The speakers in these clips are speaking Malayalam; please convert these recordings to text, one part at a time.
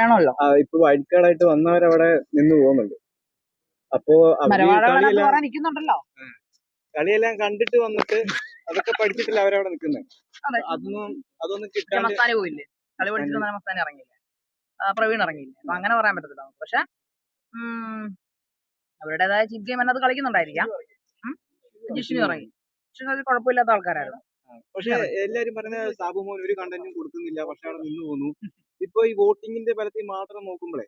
വേണമല്ലോ. ഇപ്പൊ വഴിക്കാടായിട്ട് വന്നവരവിടെ നിന്ന് പോകുന്നുണ്ട്. അപ്പോ നിൽക്കുന്നുണ്ടല്ലോ. കളിയെല്ലാം കണ്ടിട്ട് വന്നിട്ട് അതൊക്കെ പഠിച്ചിട്ടില്ല അവരവിടെ നിൽക്കുന്നത് അതെ. അതൊന്നും അതൊന്നും കിട്ടാൻ മസ്താനി പോയില്ലേ? കളി പഠിച്ചിട്ട് മസ്താനി ഇറങ്ങിയില്ലേ? പ്രവീൺ ഇറങ്ങിയില്ല? അപ്പൊ അങ്ങനെ പറയാൻ പറ്റത്തില്ല നമുക്ക്. പക്ഷെ അവരുടേതായ ചീഫ് ഗെയിം എന്നത് കളിക്കുന്നുണ്ടായിരിക്കാം ജിഷ്ണു ഇറങ്ങി ജിഷ്ണു അതിൽ കുഴപ്പമില്ലാത്ത ആൾക്കാരായിരുന്നു. പക്ഷെ എല്ലാരും പറയുന്നത് സാബു മോൻ ഒരു കണ്ടന്റും കൊടുക്കുന്നില്ല. പക്ഷെ അവിടെ നിന്ന് പോകുന്നു. ഇപ്പൊ ഈ വോട്ടിങ്ങിന്റെ ബലത്തിൽ മാത്രം നോക്കുമ്പോഴേ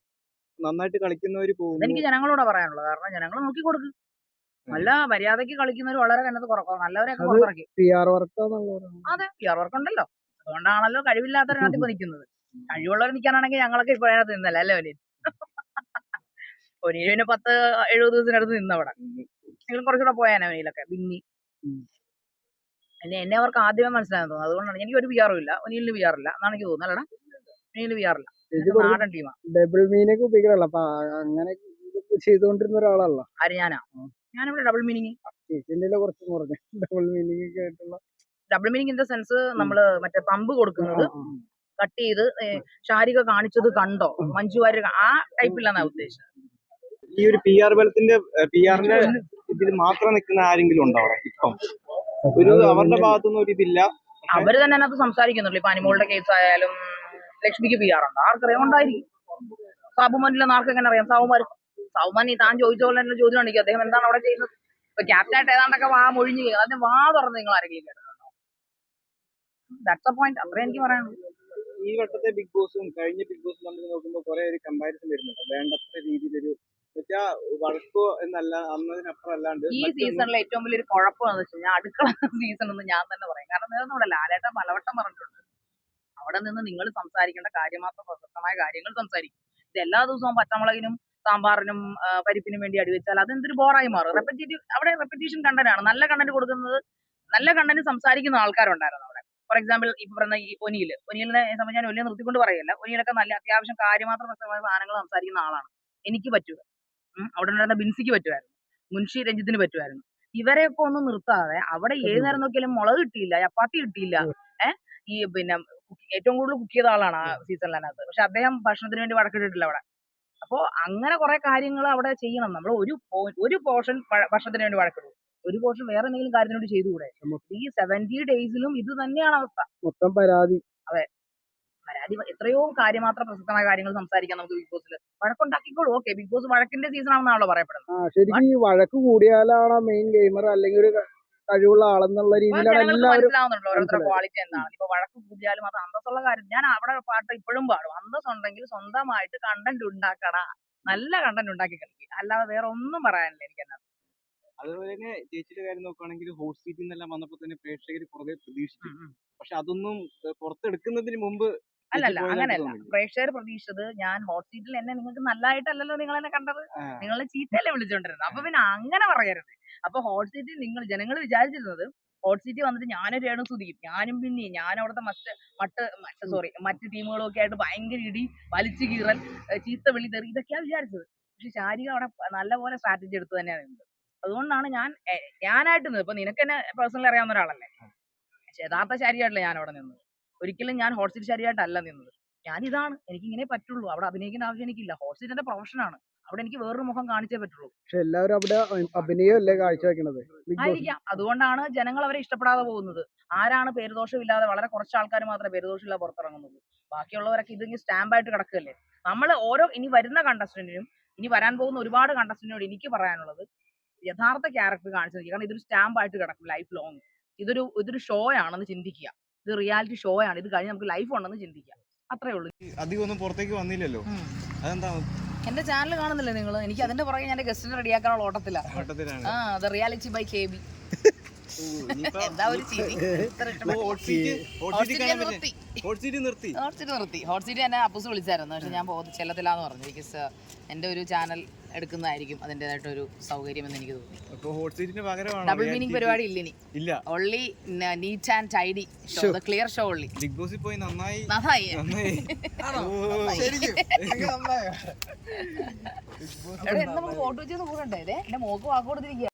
നന്നായിട്ട് കളിക്കുന്നവര് പോകുന്നു. എനിക്ക് ജനങ്ങളോട് പറയാനുള്ളത്. കാരണം ജനങ്ങൾ നോക്കി കൊടുക്കും. നല്ല മര്യാദയ്ക്ക് കളിക്കുന്നവര് വളരെ കണ്ടത് കുറക്കും നല്ലവരെയൊക്കെ അത് പുറത്തിറക്കി. പി ആർ അതെ പി ആർ വർക്ക് ഉണ്ടല്ലോ. അതുകൊണ്ടാണല്ലോ കഴിവില്ലാത്തവരതിനകത്ത് ഇപ്പൊ നിൽക്കുന്നത് കഴിവുള്ളവർ നിൽക്കാനാണെങ്കിൽ ഞങ്ങളൊക്കെ ഇപ്പൊ അതിനകത്ത് നിന്നല്ല അല്ലേ ഒനിയൻ ഒനിയന് പത്ത് എഴുപത് ദിവസത്തിനടുത്ത് നിന്നവിടെ നിങ്ങൾ കുറച്ചുകൂടെ പോയാനോ ഒനിയിലൊക്കെ ബിന്നി. എന്നെ എന്നെ അവർക്ക് ആദ്യമേ മനസ്സിലായെന്ന് തോന്നുന്നു. അതുകൊണ്ടാണ്. എനിക്ക് ഒരു പി ആറും ഇല്ല. ഒനിയലിന് പി ആറില്ല എന്നാണ് എനിക്ക് തോന്നുന്നത്. അല്ലടാ. ഇത് കുറച്ച് നാടൻ ടീമാ. ഡബിൾ മീനൊക്കെ ഉപയോഗിക്കണല്ലോ. അപ്പൊ അങ്ങനെ ചെയ്തുകൊണ്ടിരുന്ന ഒരാളല്ല. ആര് ഞാനാ ഞാനിവിടെ ഡബിൾ മീനിങ് ചേച്ചിന്റെ കുറച്ച് കുറഞ്ഞ. ഡബിൾ മീനിങ് ഒക്കെ ആയിട്ടുള്ള double meaning in the sense നമ്മൾ മറ്റേ തമ്പ് കൊടുക്കുന്നത്. കട്ട് ചെയ്ത് ഷാരിക ശാരിക കാണിച്ചത് കണ്ടോ? മഞ്ജു വാര്യർ ആ ടൈപ്പിലാണ് ഉദ്ദേശിച്ചത്. ഈ ഒരു പി ആർ ബലത്തിന്റെ പി ആറിന്റെ ഇതിൽ മാത്രം നിൽക്കുന്ന ആരെങ്കിലും ഉണ്ടോ അവിടെ? ഇപ്പം. ഒരു അവരുടെ ഭാഗത്തുനിന്ന് ഒരു ഇതില്ല. അവർ തന്നെ അതിനകത്ത് സംസാരിക്കുന്നുള്ളൂ. ഇപ്പൊ അനിമോളുടെ കേസ് ആയാലും ലക്ഷ്മിക്ക് പി ആർ ഉണ്ട്. ആർക്കറിയാം? ഉണ്ടായിരിക്കും. സാബുമാനില്ല ആർക്ക് എങ്ങനെ അറിയാം? സാബുമാർ സാബുമാൻ ഈ താൻ ചോദിച്ച പോലെ തന്നെ ചോദ്യം ആണെങ്കിൽ അദ്ദേഹം എന്താണ് അവിടെ ചെയ്യുന്നത്? ഇപ്പൊ ക്യാപ്റ്റനായിട്ട് ഏതാണ്ടൊക്കെ വാ മൊഴിഞ്ഞു കേൾക്കും അതിന് വാ തുറന്ന് നിങ്ങൾ ആരെങ്കിലും കേട്ടിട്ടുണ്ടോ? ദാറ്റ്സ് എ പോയിന്റ് അത്രേ എനിക്ക് പറയാനുള്ളൂ. ഈ വട്ടത്തെ ബിഗ് ബോസും കഴിഞ്ഞ ബിഗ് ബോസും തമ്മിൽ നോക്കുമ്പോൾ കുറെ ഒരു കമ്പാരിസൺ വരുന്നുണ്ട്. വേണ്ടത്ര രീതിയിലൊരു വെച്ചാ വഴക്കോ എന്നല്ല അന്നതിനപ്പുറം അല്ലാണ്ട് ഈ സീസണിലെ ഏറ്റവും വലിയൊരു കുഴപ്പം എന്ന് വെച്ച് കഴിഞ്ഞാൽ അടുക്കള സീസൺ എന്ന് ഞാൻ തന്നെ പറയും. കാരണം നേരം നമ്മുടെ ലാലേട്ടൻ പലവട്ടം പറഞ്ഞിട്ടുണ്ട്. അവിടെ നിന്ന് നിങ്ങൾ സംസാരിക്കേണ്ട കാര്യം മാത്രം പ്രസക്തമായ കാര്യങ്ങൾ സംസാരിക്കും. ഇത് എല്ലാ ദിവസവും പച്ചമുളകിനും സാമ്പാറിനും പരിപ്പിനും വേണ്ടി അടിവെച്ചാൽ അതെന്തൊരു ബോറായി മാറും. റെപ്പറ്റേറ്റീവ് അവിടെ റെപ്പറ്റീഷൻ കണ്ടന്റ് ആണ് നല്ല കണ്ടന്റ് കൊടുക്കുന്നത് നല്ല കണ്ടന്റ് സംസാരിക്കുന്ന ആൾക്കാരുണ്ടായിരുന്നു അവിടെ. ഫോർ എക്സാമ്പിൾ ഇപ്പൊ പറഞ്ഞ ഈ ഒനിയിൽ. ഒനിയിലിനെ സംബന്ധിച്ച് ഞാൻ വലിയ നിർത്തിക്കൊണ്ട് പറയല്ല. ഒനിയിലൊക്കെ നല്ല അത്യാവശ്യം കാര്യമാത്രം പ്രസക്തമായ സാധനങ്ങൾ സംസാരിക്കുന്ന ആളാണ്. എനിക്ക് പറ്റുക അവിടെ ഉണ്ടായിരുന്ന ബിൻസിക്ക് പറ്റുമായിരുന്നു. മുൻഷി രഞ്ജിത്തിന് പറ്റുമായിരുന്നു. ഇവരെയൊക്കെ ഒന്നും നിർത്താതെ അവിടെ ഏത് നേരം നോക്കിയാലും മുളക് കിട്ടിയില്ല ചപ്പാത്തി കിട്ടിയില്ല. ഏഹ് ഈ പിന്നെ ഏറ്റവും കൂടുതൽ കുക്ക് ചെയ്ത ആളാണ് ആ സീസണിനകത്ത് പക്ഷെ അദ്ദേഹം ഭക്ഷണത്തിന് വേണ്ടി വടക്കിട്ടിട്ടില്ല അവിടെ. അപ്പോ അങ്ങനെ കുറെ കാര്യങ്ങൾ അവിടെ ചെയ്യണം. നമ്മൾ ഒരു ഒരു പോർഷൻ ഭക്ഷണത്തിന് വേണ്ടി വഴക്കിടും. ഒരു പോർഷൻ വേറെ എന്തെങ്കിലും കാര്യത്തിന് വേണ്ടി ചെയ്തുകൂടെ? ഈ സെവന്റി ഡേയ്സിലും ഇത് തന്നെയാണ് അവസ്ഥ. മൊത്തം പരാതി. അതെ. പരാതി എത്രയോ കാര്യമാത്ര പ്രസക്തമായ കാര്യങ്ങൾ സംസാരിക്കാം നമുക്ക് ബിഗ് ബോസിൽ വഴക്കുണ്ടാക്കിക്കോളൂ. ഓക്കെ ബിഗ് ബോസ് വഴക്കിന്റെ സീസൺ ആണെന്നാണല്ലോ പറയപ്പെടുന്നത് ശരിക്കും ഈ വഴക്ക് കൂടിയാലാണ് മെയിൻ ഗെയിമർ? അല്ലെങ്കിൽ ഒരു കഴിവുള്ള ആളെന്നുള്ള രീതിയിലാണ് എല്ലാവരും ക്വാളിറ്റി എന്താണ്. ഇപ്പൊ വഴക്ക് കൂടിയാലും അത് അന്തസ്സുള്ള കാര്യം. ഞാൻ അവിടെ പാട്ട് ഇപ്പോഴും പാടും. അന്തസ് ഉണ്ടെങ്കിൽ സ്വന്തമായിട്ട് കണ്ടന്റ് ഉണ്ടാക്കടാ. നല്ല കണ്ടന്റ് ഉണ്ടാക്കി കളിക്കുക അല്ലാതെ വേറെ ഒന്നും പറയാനില്ല എനിക്ക് അതിനകത്ത്. അതുപോലെ തന്നെ ചേച്ചിയുടെ കാര്യം നോക്കുകയാണെങ്കിൽ ഹോട്ട് സീറ്റിൽ നിന്നെല്ലാം വന്നപ്പോൾ തന്നെ പ്രേക്ഷകർ കുറെ പ്രതീക്ഷിച്ചു. പക്ഷെ അതൊന്നും പുറത്തെടുക്കുന്നതിന് മുമ്പ് അല്ലല്ല. അങ്ങനെയല്ല. പ്രേക്ഷകർ പ്രതീക്ഷിച്ചത് ഞാൻ ഹോട്ട് സീറ്റിൽ എന്നെ നിങ്ങൾക്ക് നല്ലതായിട്ടല്ലല്ലോ നിങ്ങൾ എന്നെ കണ്ടത്. നിങ്ങൾ ചീത്തയല്ലേ വിളിച്ചോണ്ടിരുന്നത്. അപ്പൊ പിന്നെ അങ്ങനെ പറയരുത്. അപ്പൊ ഹോട്ട് സീറ്റിൽ നിങ്ങൾ ജനങ്ങൾ വിചാരിച്ചിരുന്നത് ഹോട്ട് സീറ്റിൽ വന്നിട്ട് ഞാനും രേണു സ്തുതിക്കും. ഞാനും പിന്നെ ഞാൻ അവിടുത്തെ മറ്റ് മറ്റ് മറ്റ് സോറി മറ്റ് ടീമുകളും ഒക്കെ ആയിട്ട് ഭയങ്കര ഇടി വലിച്ചു കീറൽ ചീത്ത വിളി തെറി ഇതൊക്കെയാ വിചാരിച്ചത്. പക്ഷെ ശാരിക അവിടെ നല്ലപോലെ സ്ട്രാറ്റജി എടുത്തു തന്നെയാണ് നിന്നത്. അതുകൊണ്ടാണ് ഞാൻ ഞാനായിട്ട് നിന്നത്. ഇപ്പൊ നിനക്ക് എന്നെ പേഴ്സണലി അറിയാവുന്ന ഒരാളല്ലേ? യഥാർത്ഥ ശാരിയായിട്ടല്ല ഞാൻ അവിടെ നിന്നത്. ഒരിക്കലും ഞാൻ ഹോട്ട് സീറ്റ് ശരിയായിട്ടല്ല നിന്നത്. ഞാൻ ഇതാണ് എനിക്ക് ഇങ്ങനെ പറ്റുള്ളൂ. അവിടെ അഭിനയിക്കേണ്ട ആവശ്യം എനിക്കില്ല. ഹോട്ട് സീറ്റ് എന്റെ പ്രൊഫഷനാണ്. അവിടെ എനിക്ക് വേറൊരു മുഖം കാണിച്ചേ പറ്റുള്ളൂ. പക്ഷെ എല്ലാവരും അവിടെ അഭിനയമല്ലേ കാഴ്ചവെക്കണത്? ആയിരിക്കാം. അതുകൊണ്ടാണ് ജനങ്ങൾ അവരെ ഇഷ്ടപ്പെടാതെ പോകുന്നത്. ആരാണ് പേരുദോഷമില്ലാതെ വളരെ കുറച്ച് ആൾക്കാർ മാത്രമേ പേരുദോഷമില്ലാതെ പുറത്തിറങ്ങുന്നുള്ളൂ. ബാക്കിയുള്ളവരൊക്കെ ഇതിങ്ങനെ സ്റ്റാമ്പായിട്ട് കിടക്കുകയല്ലേ? നമ്മൾ ഓരോ ഇനി വരുന്ന കണ്ടസ്റ്റന്റിനും ഇനി വരാൻ പോകുന്ന ഒരുപാട് കണ്ടസ്റ്റന്റിനോട് എനിക്ക് പറയാനുള്ളത് യഥാർത്ഥ ക്യാരക്ടർ കാണിച്ചു കാരണം ഇതൊരു സ്റ്റാമ്പായിട്ട് കിടക്കും ലൈഫ് ലോങ് ഇതൊരു ഇതൊരു ഷോ ആണെന്ന് ചിന്തിക്കുക. ഇത് റിയാലിറ്റി ഷോ ആണ്. ഇത് കഴിഞ്ഞ് നമുക്ക് ലൈഫ് ഉണ്ടെന്ന് ചിന്തിക്കാം. അത്രേ ഉള്ളൂ. അധികം ഒന്നും പുറത്തേക്ക് വന്നില്ലല്ലോ. അതെന്താ? എന്റെ ചാനൽ കാണുന്നില്ലേ നിങ്ങൾ എനിക്ക് അതിന്റെ പുറകെ ഞാൻ ഗസ്റ്റിനെ റെഡിയാക്കാനുള്ള ഓട്ടത്തിലാണ് ഓട്ടത്തിലാണ്. ആ അത് റിയാലിറ്റി ബൈ കെ ബി എന്താ ഒരു ചിരി? നിർത്തി. ഹോട്ട് സീറ്റ് എന്നെ അപ്പൂസ് വിളിച്ചായിരുന്നു. പക്ഷെ ഞാൻ പോകുന്നത് ചെല്ലത്തില്ലാന്ന് പറഞ്ഞു. ബിക്കോസ് എന്റെ ഒരു ചാനൽ എടുക്കുന്നതായിരിക്കും അതിന്റെതായിട്ടൊരു സൗകര്യം എന്ന് എനിക്ക് തോന്നി ഡബിൾ മീനിങ് പരിപാടി ഇല്ല. ഇനി ഇല്ല only neat and tidy show the clear show only big ബോസിൽ പോയി നന്നായി? നന്നായി. ഫോട്ടോ വെച്ചൊന്ന് കൂടണ്ടേ എന്റെ മോക്ക് വാക്ക് കൊടുത്തിരിക്കുക